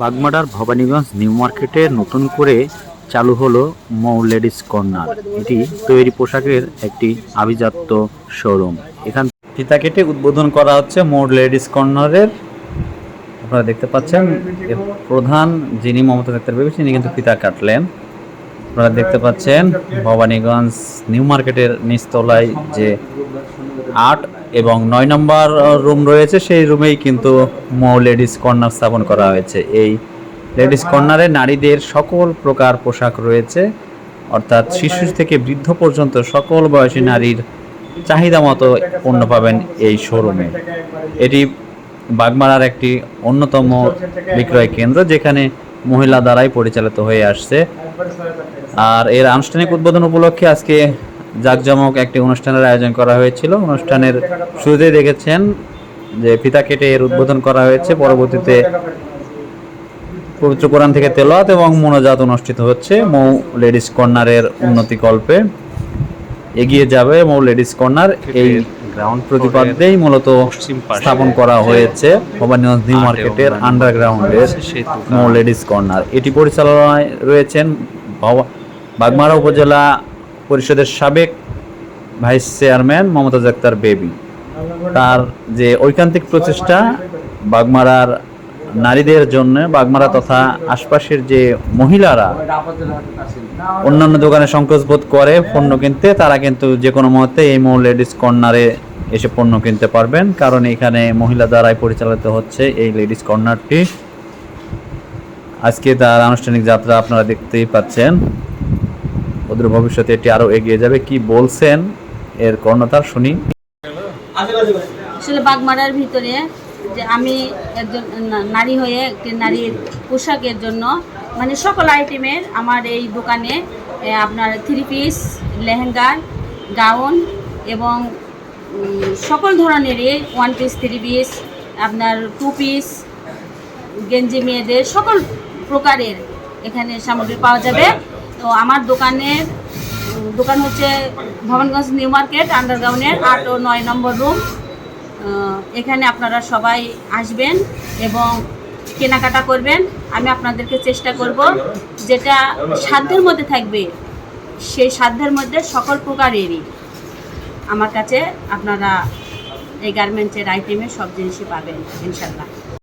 বাগমারার Bhabaniganj new মার্কেটে নতুন করে চালু হলো মৌ লেডিস কর্নার। এটি তৈরি পোশাকের একটি আভিজাত্য শোরুম। এখান ফিতা কেটে উদ্বোধন করা হচ্ছে মৌ লেডিস কর্নারের। আপনারা দেখতে পাচ্ছেন প্রধান যিনি মমতা ডাক্তার বেবি তিনি কিন্তু ফিতা কাটলেন। আপনারা দেখতে পাচ্ছেন ভবানীগঞ্জ নিউ মার্কেটের নিচতলায় যে আট এবং নয় নম্বর রুম রয়েছে, সেই রুমেই কিন্তু মো লেডিস কর্নার স্থাপন করা হয়েছে। এই লেডিস কর্নারে নারীদের সকল প্রকার পোশাক রয়েছে, অর্থাৎ শিশু থেকে বৃদ্ধ পর্যন্ত সকল বয়সী নারীর চাহিদা মতো পণ্য পাবেন এই শোরুমে এটি বাগমারার একটি অন্যতম বিক্রয় কেন্দ্র, যেখানে মহিলা দ্বারাই পরিচালিত হয়ে আসছে। আর এর আনুষ্ঠানিক উদ্বোধন উপলক্ষে আজকে জাঁকজমক একটি অনুষ্ঠানের আয়োজন করা হয়েছিল। অনুষ্ঠানের শুরুতেই দেখেছেন যে ফিতা কেটে এর উদ্বোধন করা হয়েছে। পরবর্তীতে পবিত্র কোরআন থেকে তেলাওয়াত এবং মোনাজাত অনুষ্ঠিত হচ্ছে। মৌ লেডিস কর্নারের উন্নতি কল্পে এগিয়ে যাবে মৌ লেডিস কর্নার। এই গ্রাউন্ড প্রতিপাদ্যেই মূলত স্থাপন করা হয়েছে ভবানীগঞ্জ নিউ মার্কেটের আন্ডারগ্রাউন্ডের মৌ লেডিস কর্নার। এটি পরিচালনায় রয়েছেন বাগমারা উপজেলা পরিষদের সাবেক vice chairman Momtaz Akter baby. তার যে ঐকান্তিক প্রচেষ্টা, বাগমারার নারীদের জন্য, বাগমারা তথা আশপাশের যে মহিলারা অন্যান্য দোকানে সংকোচ বোধ করে পণ্য কিনতে, তারা কিন্তু যে কোনো মুহূর্তে এই মৌ লেডিস কর্নারে এসে পণ্য কিনতে পারবেন। কারণ এখানে মহিলা দ্বারাই পরিচালিত হচ্ছে এই লেডিস কর্নারটি আজকে তার আনুষ্ঠানিক যাত্রা আপনারা দেখতেই পাচ্ছেন। ওদের ভবিষ্যতে এটি আরও এগিয়ে যাবে। কি বলছেন এর কর্ণতার শুনি। আসলে বাগমারার ভিতরে যে আমি একজন নারী হয়ে একটি নারীর পোশাকের জন্য মানে সকল আইটেমের আমার এই দোকানে আপনার থ্রি পিস লেহেঙ্গা গাউন এবং সকল ধরনেরই ওয়ান পিস থ্রি পিস আপনার টু পিস গেঞ্জি মেয়েদের সকল প্রকারের এখানে সামগ্রী পাওয়া যাবে। তো আমার দোকানের দোকান হচ্ছে ভবনগঞ্জ নিউ মার্কেট, আন্ডারগ্রাউন্ডের আট ও নয় নম্বর রুম। এখানে আপনারা সবাই আসবেন এবং কেনাকাটা করবেন। আমি আপনাদেরকে চেষ্টা করব যেটা সাধ্যের মধ্যে থাকবে, সেই সাধ্যের মধ্যে সকল প্রকারেরই। আমার কাছে আপনারা এই গার্মেন্টসের আইটেমে সব জিনিসই পাবেন ইনশাল্লাহ